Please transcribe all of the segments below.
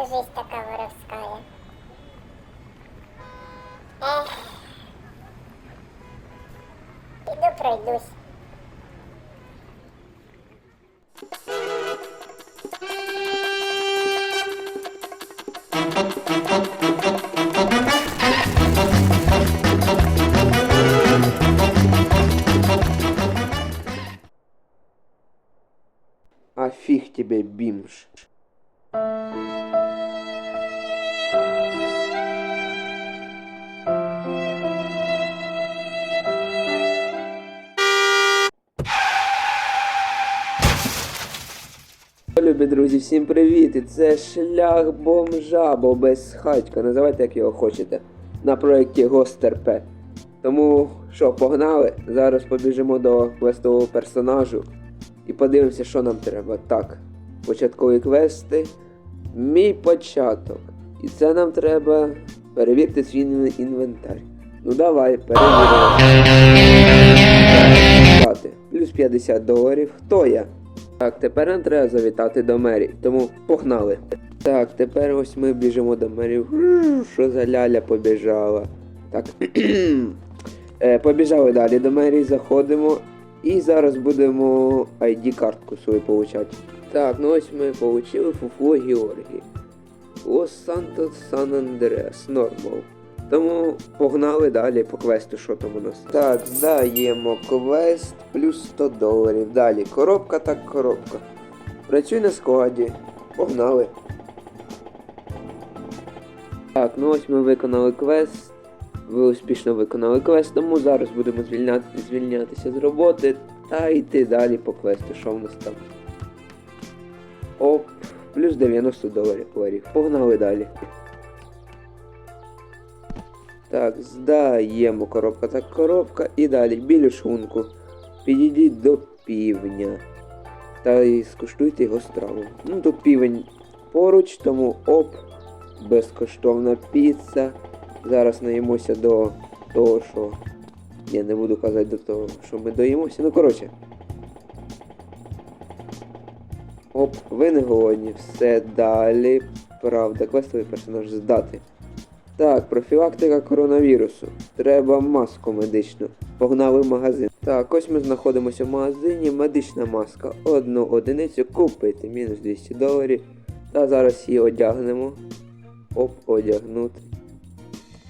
тебе жизнь така воровская. Ех. Іду пройдусь. А фиг тебе, бимж. Любі друзі, всім привіт! І це шлях бомжа, або безхатька, називайте як його хочете, на проєкті Гостерпе. Тому що, погнали? Зараз побіжимо до квестового персонажу і подивимося, що нам треба. Так, початкові квести. Мій початок. І це нам треба перевірити свій інвентар. Ну давай, перевіримо. Плюс 50 доларів. Хто я? Так, тепер нам треба завітати до мерії, тому погнали. Так, тепер ось ми біжимо до мерії. Гу, Що за ляля побіжала? Так. е, побіжали далі до мерії, заходимо. І зараз будемо ID-картку свою получати. Так, ну ось ми получили Фуфло Георгій. Лос Сантос Сан Андреас, нормал. Тому погнали далі по квесту, що там у нас. Так, здаємо квест плюс 100 доларів. Далі. Коробка так коробка. Працюй на складі. Погнали. Так, ну ось ми виконали квест. Ви успішно виконали квест, тому зараз будемо звільняти, звільнятися з роботи та йти далі по квесту. Що в нас там? Оп, плюс 90 доларів. Погнали далі. Так, здаємо коробка так коробка і далі білю шунку. Підійдіть до півня. Та і скуштуйте його страву. Ну тут півень поруч, тому оп, безкоштовна піца. Зараз наїмося до того, що. Я не буду казати до того, що ми доїмося. Ну коротше. Оп, ви не голодні. Все далі. Правда, квестовий персонаж здати. Так, профілактика коронавірусу. Треба маску медичну. Погнали в магазин. Так, ось ми знаходимося в магазині. Медична маска. Одну одиницю купити. Мінус 200 доларів. Та зараз її одягнемо. Оп, одягнути.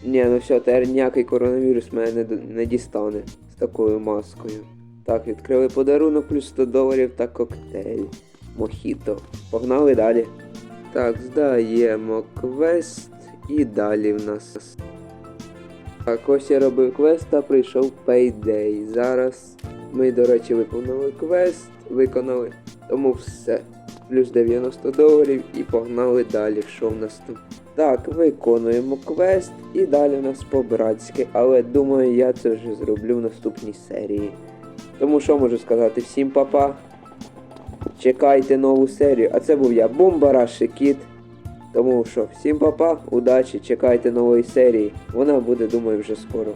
Ні, ну все, тепер ніякий коронавірус мене не, не дістане з такою маскою. Так, відкрили подарунок плюс 100 доларів та коктейль. Мохіто. Погнали далі. Так, здаємо квест і далі в нас. Так, ось я робив квест та прийшов Payday. Зараз ми, до речі, виконали квест, виконали. Тому все. Плюс 90 доларів і погнали далі. Що в нас тут? Так, виконуємо квест і далі у нас по-братськи, але думаю, я це вже зроблю в наступній серії. Тому що можу сказати всім папа. Чекайте нову серію. А це був я, Бумбараши Кіт. Тому що, всім папа, удачі, чекайте нової серії. Вона буде, думаю, вже скоро.